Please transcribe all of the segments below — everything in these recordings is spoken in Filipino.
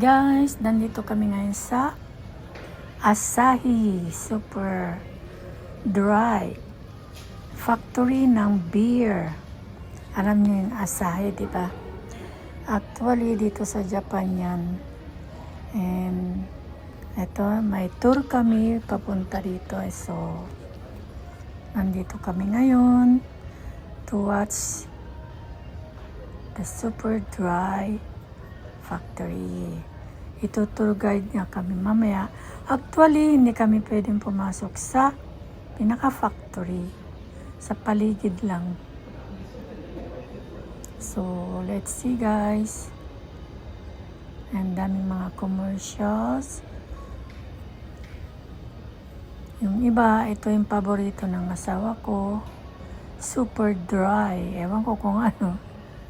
Guys, nandito kami ngayon sa Asahi Super Dry Factory ng beer. Alam niyo yung Asahi, di ba? Actually, dito sa Japan yan. And ito, may tour kami papunta dito. So, nandito kami ngayon to watch the Super Dry Factory. Ito tour guide niya kami mamaya. Actually, hindi kami pwedeng pumasok sa pinaka-factory. Sa paligid lang. So, let's see guys. Ang daming mga commercials. Yung iba, ito yung paborito ng asawa ko. Super dry. Ewan ko kung ano.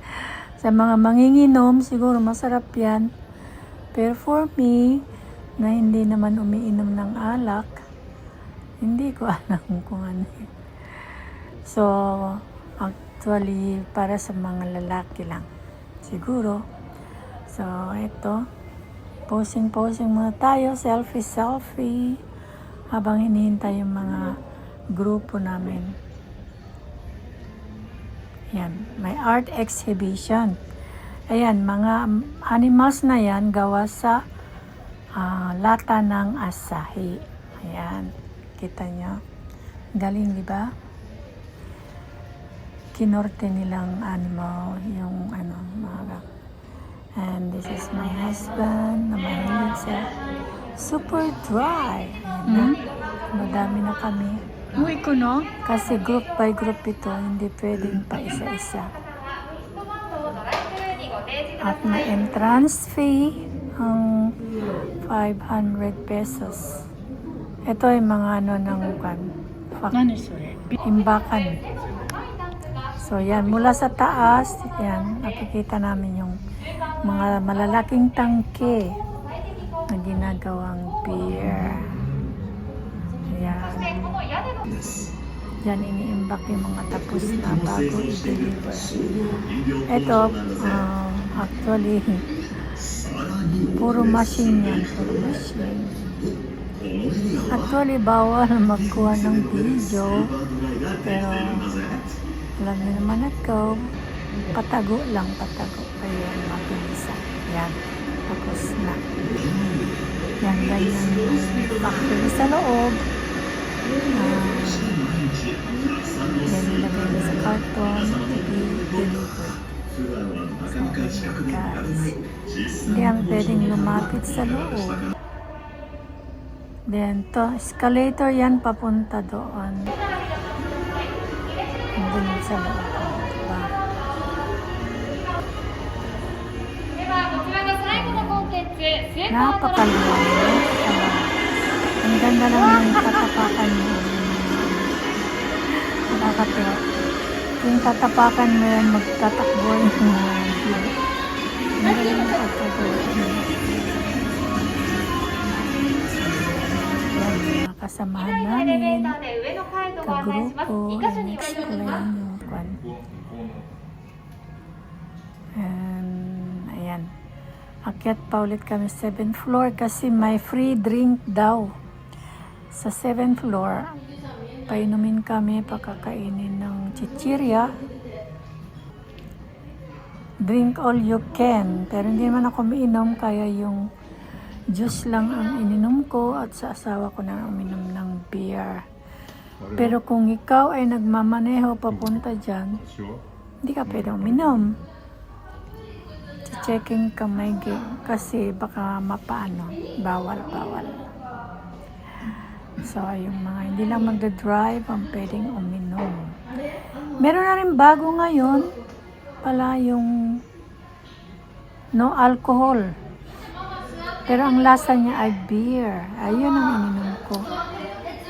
Sa mga manginginom, siguro masarap yan. Pero for me, na hindi naman umiinom ng alak, hindi ko alam kung ano. So, actually, para sa mga lalaki lang. Siguro. So, ito. Posing-posing muna tayo. Selfie-selfie. Habang hinihintay yung mga grupo namin. Yan, may art exhibition. Ayan, mga animals na yan gawa sa ah, lata ng asahi. Ayan, kita nyo. Galing, di ba? Kinorte nilang animal, yung ano, mga And this is my husband na mahilig sa super dry. Ayan na. Madami na kami. Uy ko, no? Kasi group by group ito, hindi pwedeng pa isa-isa. At may entrance fee ang 500 pesos. Ito ay mga ano ng kan. Ano, Imbakan. So yan, mula sa taas, yan, nakikita namin yung mga malalaking tangke na ginagawang beer. Yan. Yan, iniimbak yung mga tapos na bago i-deliver. Ito, um, actually, puro machine yan, puro machine. Actually, bawal magkuha ng video. Pero, alam niyo naman ako, patago lang, patago. Kaya mabilisan. Yan, tapos na. Yan, ganyan yung factory sa loob. Ah, pwedeng lumapit sa loob. Then, to escalator yan papunta doon. Doon sa loob. Diba? Napakaluwa. Ang ganda lang ng tatapakan mo. Nakakatiwa. Yung tatapakan mo yan, magtatakbo yung kasamahan namin, kagrupo, next plan, kwan. Um, ayan. Akyat pa ulit kami 7th floor kasi may free drink daw. Sa 7th floor, painumin kami pakakainin ng chichirya. Drink all you can. Pero hindi naman ako umiinom, kaya yung juice lang ang ininom ko at sa asawa ko na uminom ng beer. Pero kung ikaw ay nagmamaneho papunta dyan, hindi ka pwede uminom. Checking ka may game kasi baka mapaano. Bawal, bawal. So, yung mga hindi lang magda-drive ang pwedeng uminom. Meron na rin bago ngayon pala yung no alcohol. Pero ang lasa niya ay beer. Ayun ang ininom ko.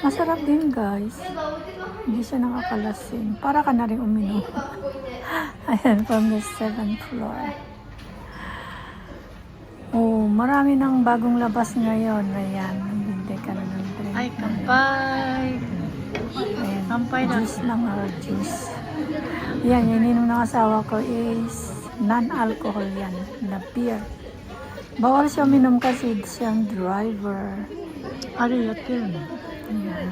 Masarap din guys. Hindi siya nakakalasing. Para ka na rin uminom. Ayan, from the seventh floor. Oh, marami ng bagong labas ngayon. Ayan, hindi ka na ng drink. Ay, kampay! Ayan, Kampay na. juice lang, ah, juice. Yan, yung ininom ng asawa ko is non-alcohol yan, na beer. Bawal siya minom kasi siyang driver. Ano Ari, at ano yun. Yan.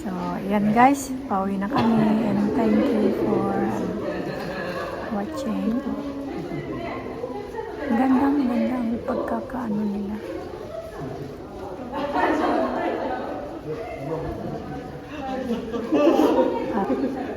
So, yan guys, pauwi na kami and thank you for watching. Gandang-gandang pagkakaano nila. 아.